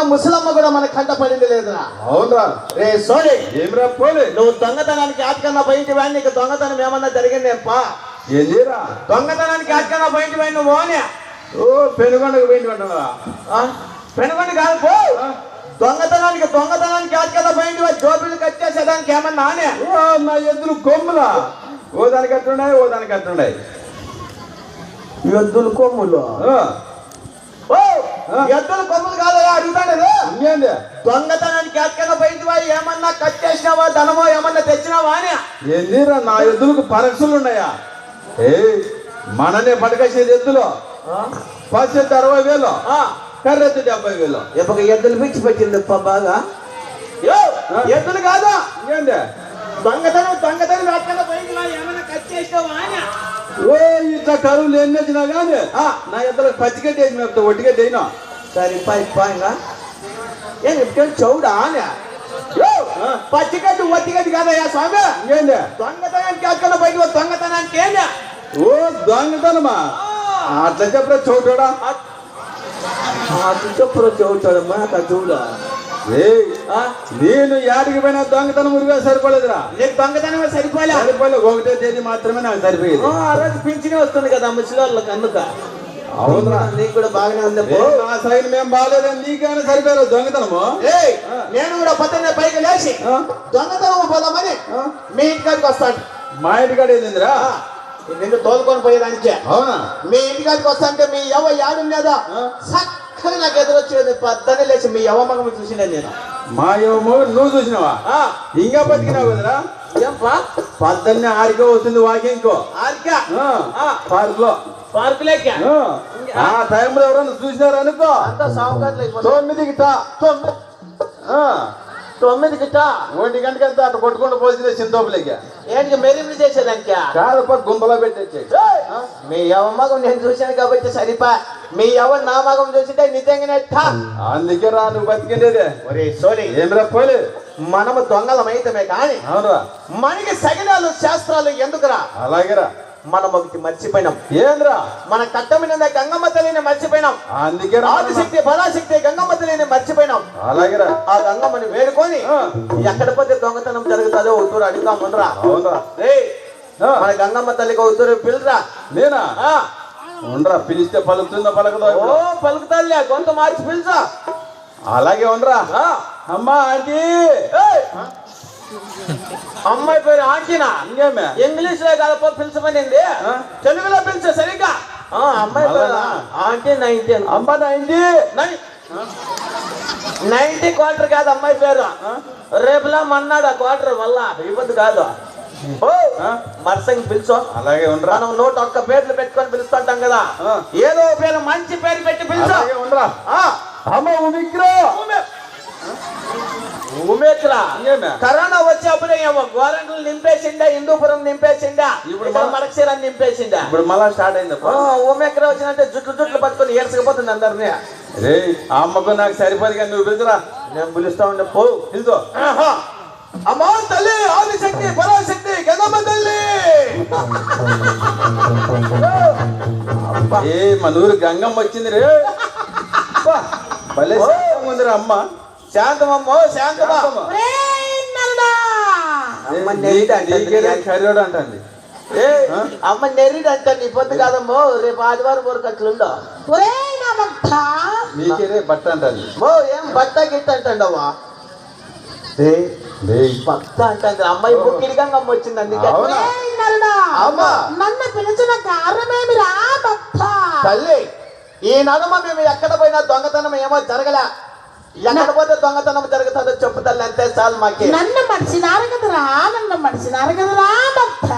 ఉన్న ముసలమ్మ కూడా మన కంట పడింది లేదురా. అవునరా. రే సోని ఏమిరా పోలే? నువ్వు దొంగతనానికి ఆటకన్నా పోయింటి వాడిని నీకు దొంగతనం ఏమన్నా జరిగిందేపా ఏందిరా? దొంగతనానికి ఆటకన్నా పోయింటి వాడిని నువ్వు ఓనే ఓ పెనుగొండకు అంటున్నారా పెనుగొండి కాదు పో. దొంగతనానికి దొంగతనానికి ఆటకన్నా వాడు జోబులు కట్టేసేదానికి ఏమన్నా ఆనే? ఓ నా ఎద్దులు కొమ్ములా? ఓ దానికి అట్లున్నాయి ఓ దానికి అట్లున్నాయి. ఎద్దులు కొమ్ములు? ఎద్దులు కొమ్ములు కాదయా అడుగుతాడు దొంగతనానికి ఆటకన్నా పోయింటి వాడు ఏమన్నా కట్టేసినావా ధనమో ఏమన్నా తెచ్చినావా అని. ఏందిరా నా ఎద్దులకు పరక్షలు ఉన్నాయా? ఏ మననే పడకేసేది ఎద్దులు. పచ్చెత్తి అరవై వేలు. ఆ, కర్రెత్తి డెబ్బై వేలు. ఎప్పక ఎద్దులు పిచ్చి పెట్టింది బాగా. యో, ఎద్దులు కాదు? దొంగతనం దొంగతనం ఆటకన్నా పోయింటి వాడు ఏమన్నా కట్టేసినావా అని. ఓ ఇట్లా కరువులు ఎన్ని వచ్చినా కానీ నా ఎద్దులకు పచ్చిగడ్డి వేసి మేపుతా ఒట్టిగడ్డి అయినా సరే పై పైగా ఏం చెప్తాను చౌడా పచ్చిగడ్డి ఒట్టిగడ్డి కాదయ్యా స్వామి? ఇంకేంది దొంగతనానికి అక్కడ బయట దొంగతనానికి ఏంది? ఓ దొంగతనమా? అట్లా చెప్పరా చోటోడా? చెప్పురు చౌచాడమ్మా చూడా? ఏయ్ నేను యాడికి పోయినా దొంగతనం ఉరిగా సరిపోలేదురా. నీకు దొంగతనమే సరిపోలే? సరిపోలే ఒకటే తేదీ మాత్రమే నాకు సరిపోయేది. ఆ రోజు పింఛనే వస్తుంది కదా ముసలి వాళ్ళకి అందుక. అవునరా నీకు కూడా బాగానే ఉంది ఏ, నా సైన్ మేము బాగాలేదని నీకైనా సరిపోయలేదు దొంగతనము? నేను కూడా పొద్దున్నే పైకి లేచి? దొంగతనం పోదామని? మీ ఇంటికాడికి వస్తాను. మా ఇంటికాడ ఏందిరా నిన్ను తోలుకొని పోయేదానికే. అవునా? మీ ఇంటికాడికి వస్తాంటే మీ ఎవ యాడుండేదా ఆ? చక్కగా నాకు ఎదురొచ్చేది పద్దనే లేచి మీ ఎవ మగం చూసిన నేను. మా ఏమో నువ్వు చూసినావా? ఆ, ఇంకా బతికినావు కదరా? పద్దన్నే ఆరికో వస్తుంది వాకింగ్కో. ఆర్కా? పార్క్లో పార్కు లేక ఆ. టైంలో ఎవరన్నా చూసినారు అనుకో? అంతా సావుకారులు అయిపోతారు తొమ్మిదికి టా తొమ్మిది ఆ, తొమ్మిదికి టా ఒంటి గంటకి అంతా అట్లా కొట్టుకుంటూ పోసింది చింతోపులకి ఏంటి మెరిమిలు చేసేదానికి? కాదప్ప గుంపలో పెట్టేచ్చి ఏయ్! మీ యవ మగం నేను చూశాను కాబట్టి సరిపా. మీ యవ నా మగం చూసింటే నిజంగానే ఠా. అందుకే రా నువ్వు బతికిండేదే. ఒరే సోని ఏం పోలే? మనము దొంగలమైతమే కానీ అవునరా. మనకి సగినాలు శాస్త్రాలు ఎందుకురా? అలాగేరా. మనం ఒకటి మర్చిపోయినాం. ఏంద్రా? మన కట్టమిన గంగమ్మ తల్లిని మర్చిపోయినాం. అందుకే రా. ఆదిశక్తి బలాశక్తి గంగమ్మ తల్లిని మర్చిపోయినాం. అలాగేరా. ఆ గంగమ్మని వేడుకొని. ఎక్కడ పోతే దొంగతనం జరుగుతుందో ఉత్తూరు అడుగుతామనరా అవునరా. మన గంగమ్మ తల్లికి ఉత్తూరు పిల్లరా. నేనా? ఉండరా పిలిస్తే పలుకుతుందో పలకదో ఓ పలుకుతాలే గొంత మార్చి పిలుచా అలాగే ఉండరా ఆ, అమ్మా ఆంటీ. ఏయ్! అమ్మాయి పేరు ఆంటీనా? ఇంకేమే? ఇంగ్లీష్లో కాదపో పిలిచమనింది? తెలుగులో పిలిచే సరిగ్గా. ఆ, అమ్మాయి పేరు? ఆంటీ నైన్టీ అమ్మ ఆంటీ నైన్టీ. క్వార్టర్ కాదు అమ్మాయి పేరు. రేపులా మన్నాడు ఆ క్వార్టర్ మళ్ళా ఇబ్బంది కాదు? మరసంగి పిలుచో. అలాగే ఉండరా. మనం నూట ఒక్క పేర్లు పెట్టుకొని పిలుస్తుంటాం కదా. ఏదో పేరు మంచి పేరు పెట్టి పిలుచో. ఉండరా. ఆ, అమ్మ ఉమిక్రో ఉమే- ఉమేత్రా ఇంకేమే? కరోనా వచ్చేప్పుడే ఏమో గోరంట్లు నింపేసిండా హిందూపురం నింపేసిండా ఇప్పుడు మడక్షీరాన్ని నింపేసిండా. ఇప్పుడు మళ్ళా స్టార్ట్ అయిందప్ప ఉమెక్కడ వచ్చినంటే జుట్లు జుట్లు పట్టుకొని ఏడ్చకపోతుంది అందరినీ. అమ్మకు నాకు సరిపోదు కానీ నువ్వు పిలుచురా. నేను పిలుస్తా ఉండే పో పిలుచు ఆహా. అమ్మా తల్లి ఆదిశక్తి పరాశక్తి గంగమ్మ తల్లి! ఏ మన ఊరు గంగమ్మ వచ్చింది రే. భలే ఉందిరా అమ్మ. శాంతమమ్మో శాంతమా? శాంతమ్మ. అంటుంది. అంటుంది. ఏ, అమ్మ నెరిడు అంట నీ పొద్దు కాదమ్మో రేపు ఆదివారం వరకు అట్లుండో ఒరేయ్ నా భక్త నీకేదే బట్ట అంటుంది. మో ఏం బట్ట గిట్ట రేయ్, భక్త అంటే అమ్మాయి వచ్చింది అందుకే. నన్ను పిలిచిన కారణమేమిరా భక్త తల్లి ఈ నడుమ మేము ఎక్కడ పోయినా దొంగతనం ఏమో జరగలే. ఎక్కడ పోతే దొంగతనం జరుగుతుందో చెప్పు తల్లి అంతే చాలు మాకి. నన్ను మడిచినారు కదరా నన్ను మడిచినారు కదరా భక్త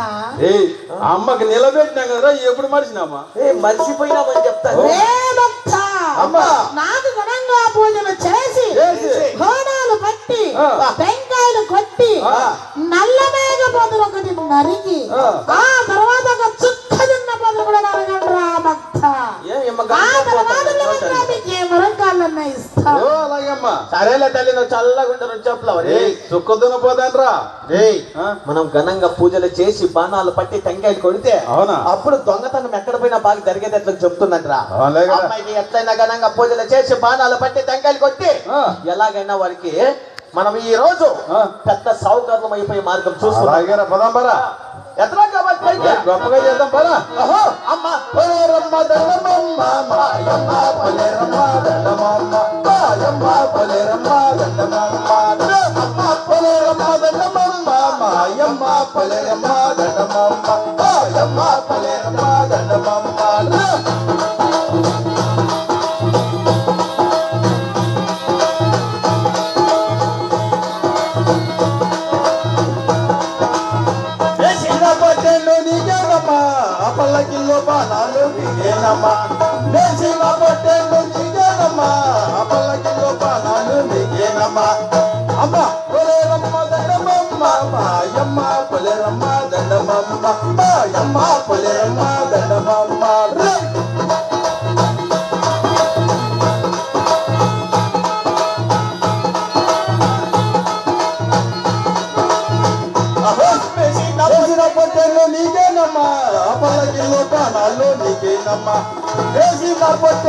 అమ్మకి నిలబెట్టినా కదరా ఎప్పుడు మర్చినామా ఏ మర్చిపోయినామని చెప్తాను రే భక్త అమ్మా. నాకు ఘనంగా పూజలు చేసి చేసి. హోనాలు పట్టి సరేలే తల్లి నువ్వు చల్లగా ఉంటారు చెప్పులు ఏయ్ సుఖదున పోదాన్రా? మనం ఘనంగా పూజలు చేసి బాణాలు పట్టి టెంకాయలు కొడితే అవునా? అప్పుడు దొంగతనం ఎక్కడ పోయినా బాగా జరిగేది ఎట్లా చెప్తున్నట్రా ఎట్లయినా ఘనంగా పూజలు చేసి బాణాలు పట్టి టెంకాయలు కొట్టి. ఎలాగైనా వారికి మనం ఈ రోజు. పెద్ద సౌకర్యం అయిపోయే మార్గం చూస్తున్నాం పదాం పరా ఎట్లా కావాలి పైకి? గొప్పగా చేద్దాం అహో, అమ్మ పలేరమ్మ దండమమ్మ మాయమ్మ పలేరమ్మ దండమమ్మ నీకేనమ్మా ఆ పల్లకిల్లో బాణాలు నీకేనమ్మా వేసిన పట్టెలు నీకేనమ్మా ఆ పల్లకిల్లో బాణాలు నీకేనమ్మా అమ్మ పొలేరమ్మ దండమమ్మ మాయమ్మ పొలేరమ్మ దండమమ్మ మాయమ్మ పొలేరమ్మ. నీకేనమ్మా ఆ